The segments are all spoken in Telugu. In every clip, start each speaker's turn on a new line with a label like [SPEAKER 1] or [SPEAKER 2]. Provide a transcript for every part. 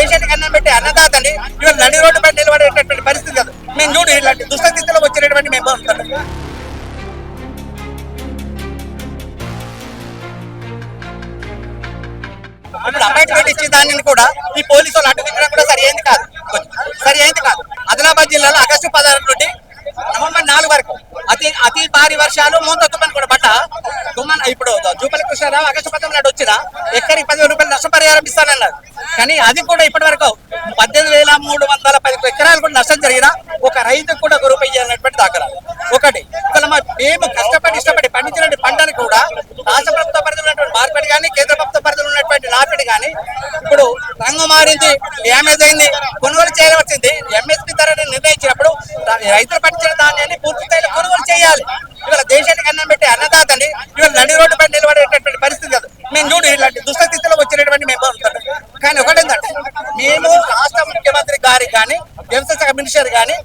[SPEAKER 1] దేశానికి అన్నం పెట్టి అన్నదాతని ఇవాళ నడి రోడ్డు పైన నిలబడేటటువంటి పరిస్థితి కాదు. మేము చూడు ఇలాంటి దుస్థితిలో వచ్చినటువంటి మేము బాగుంటాం ఇప్పుడు అపాయింట్మెంట్ ఇచ్చే దానిని కూడా ఈ పోలీసులు అడ్డు కూడా సరి అయింది కాదు. సరి అయింది కాదు. ఆదిలాబాద్ జిల్లాలో ఆగస్టు పదహారు నుండి అతి భారీ వర్షాలు మూత తుమ్మని కూడా బట్ట తుమ్మన్ ఇప్పుడు జూపల్లి కృష్ణారావు ఆగస్టు పదహారు నాడు వచ్చిన ఎక్కడికి పదివేల రూపాయలు నష్టపరిహారం ఇస్తానన్నారు కానీ అది కూడా ఇప్పటి వరకు పద్దెనిమిది వేల మూడు వందల పది ఎకరాలు కూడా నష్టం జరిగినా ఒక రైతుకు కూడా గురువు రూపాయి ఇవ్వాలన్నటువంటి దాఖలాలు. ఒకటి ఇక్కడ మా మేము కష్టపడి ఇష్టపడి పండించినటువంటి పంటను కూడా రాష్ట్ర ప్రభుత్వ పరిధిలో ఉన్నటువంటి మార్కెట్ కానీ కేంద్ర ప్రభుత్వ పరిధిలో ఉన్నటువంటి నార్కెట్ కానీ ఇప్పుడు రంగు మారింది డ్యామేజ్ అయింది కొనుగోలు చేయవలసింది. ఎంఎస్పీ ధరని నిర్ణయించినప్పుడు రైతులు పండించిన ధాన్యాన్ని పూర్తి స్థాయిలో కొనుగోలు చేయాలి. ఇవాళ దేశానికి అన్నం పెట్టే అన్నదాతని ఇవాళ నడి రోడ్డు పైన నిలబడేటటువంటి పరిస్థితి కాదు. మేము చూడు ఇలాంటి దుస్థితిలో వచ్చినటువంటి మేము బాగుంటాం కానీ ఒకటేంటంటే మేము రాష్ట్ర ముఖ్యమంత్రి గారికి కానీ వ్యవసాయ శాఖ మినిస్టర్ కానీ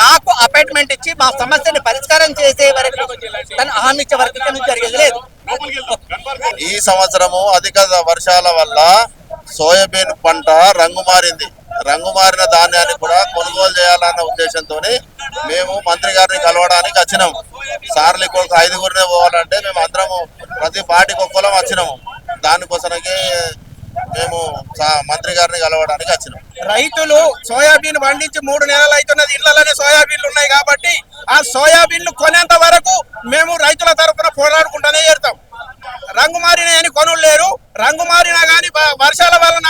[SPEAKER 1] మాకు అపాయింట్మెంట్ ఇచ్చి మా సమస్యని పరిష్కారం చేసే వరకు తను హామీ ఇచ్చే వరకు జరిగేది లేదు.
[SPEAKER 2] ఈ సంవత్సరము అధిక వర్షాల వల్ల సోయాబీన్ పంట రంగు మారింది. రంగు మారిన ధాన్యాన్ని కూడా కొనుగోలు చేయాలన్న ఉద్దేశంతో మేము మంత్రి గారిని కలవడానికి వచ్చినాము సార్లు ఇంకొక ఐదుగురినే పోవాలంటే మేము అందరము ప్రతి పార్టీకి ఒక్కలం వచ్చినాము. దానికోసమే మేము మంత్రి గారిని కలవడానికి వచ్చినాం.
[SPEAKER 3] రైతులు సోయాబీన్ పండించి మూడు నెలలు అవుతున్నది ఇళ్ళలోనే సోయాబీన్లు ఉన్నాయి కాబట్టి ఆ సోయాబీన్లు కొనేంత వరకు మేము రైతుల తరఫున పోరాడుకుంటూనే చేరుతాం. రంగు మారినాయని కొనులు లేరు. రంగు మారినా కానీ వర్షాల వలన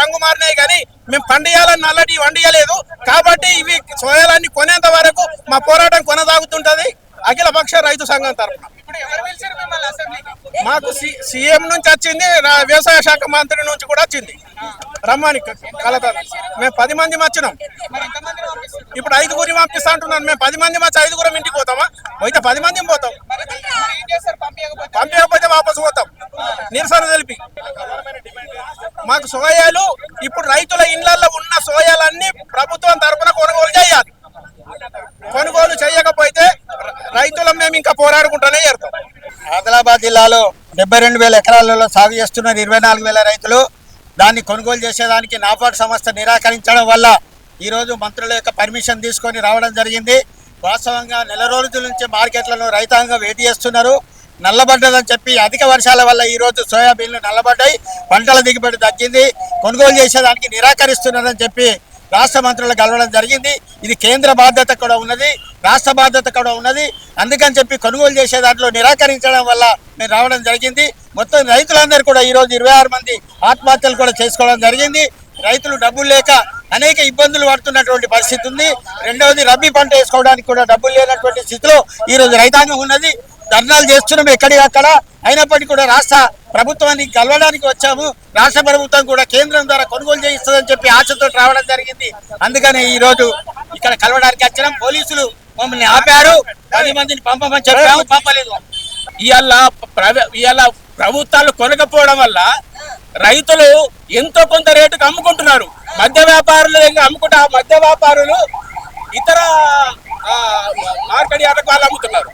[SPEAKER 3] రంగు మారినాయి కానీ మేము పండియాలని నల్లటి వండియలేదు. కాబట్టి ఇవి సోయాలన్నీ కొనేంత వరకు మా పోరాటం కొనసాగుతుంటది. అఖిల పక్ష రైతు సంఘం తరఫున. మాకు సీఎం నుంచి వచ్చింది వ్యవసాయ శాఖ మంత్రి నుంచి కూడా వచ్చింది. రమ్మని కలత. మేము పది మంది వచ్చినాం ఇప్పుడు ఐదుగురి పంపిస్తా అంటున్నాను. మేము పది మంది వచ్చి ఐదుగురం ఇంటికి పోతామా? పోతే పది మంది పోతాం. పంపించకపోతే పోతాం. నిరసన తెలిపి. మాకు సోయాలు ఇప్పుడు రైతుల ఇండ్లలో ఉన్న సోయాలన్నీ ప్రభుత్వం తరఫున కొనుగోలు చేయాలి. కొనుగోలు చేయకపోతే రైతుల రైతులం మేము ఇంకా పోరాడుకుంటూనే చేరుతాం.
[SPEAKER 4] ఆదిలాబాద్ జిల్లాలో డెబ్బై రెండు వేల ఎకరాలలో సాగు చేస్తున్నారు ఇరవై నాలుగు వేల రైతులు దాన్ని కొనుగోలు చేసేదానికి నాబార్డ్ సంస్థ నిరాకరించడం వల్ల ఈరోజు మంత్రుల యొక్క పర్మిషన్ తీసుకొని రావడం జరిగింది. వాస్తవంగా నెల రోజుల నుంచి మార్కెట్లను రైతాంగం వేటి చేస్తున్నారు. నల్లబడ్డదని చెప్పి అధిక వర్షాల వల్ల ఈరోజు సోయాబీన్లు నల్లబడ్డాయి. పంటల దిగుబడి తగ్గింది. కొనుగోలు చేసేదానికి నిరాకరిస్తున్నారని చెప్పి రాష్ట్ర మంత్రులు కలవడం జరిగింది. ఇది కేంద్ర బాధ్యత కూడా ఉన్నది. రాష్ట్ర బాధ్యత కూడా ఉన్నది. అందుకని చెప్పి కొనుగోలు చేసే దాంట్లో నిరాకరించడం వల్ల మేము రావడం జరిగింది. మొత్తం రైతులందరూ కూడా ఈరోజు ఇరవై ఆరు మంది ఆత్మహత్యలు కూడా చేసుకోవడం జరిగింది. రైతులు డబ్బులు లేక అనేక ఇబ్బందులు పడుతున్నటువంటి పరిస్థితి ఉంది. రెండవది రబీ పంట వేసుకోవడానికి కూడా డబ్బులు లేనటువంటి స్థితిలో ఈరోజు రైతాంగం ఉన్నది. ధర్నాలు చేస్తున్నాం ఎక్కడికక్కడ అయినప్పటికీ కూడా రాష్ట్ర ప్రభుత్వాన్ని కలవడానికి వచ్చాము. రాష్ట్ర ప్రభుత్వం కూడా కేంద్రం ద్వారా కొనుగోలు చేయిస్తుందని చెప్పి ఆశతో రావడం జరిగింది. అందుకని ఈ రోజు ఇక్కడ కలవడానికి వచ్చినాం. పోలీసులు మమ్మల్ని ఆపారు. పది మందిని పంపమని చెప్పాము. పంపలేదు.
[SPEAKER 3] ఇవాళ ఇవాళ ప్రభుత్వాలు కొనకపోవడం వల్ల రైతులు ఎంతో కొంత రేటుకు అమ్ముకుంటున్నారు. మధ్య వ్యాపారులు అమ్ముకుంటే ఆ మధ్య వ్యాపారులు ఇతర మార్కెట్ యార్డులకు వాళ్ళు అమ్ముతున్నారు.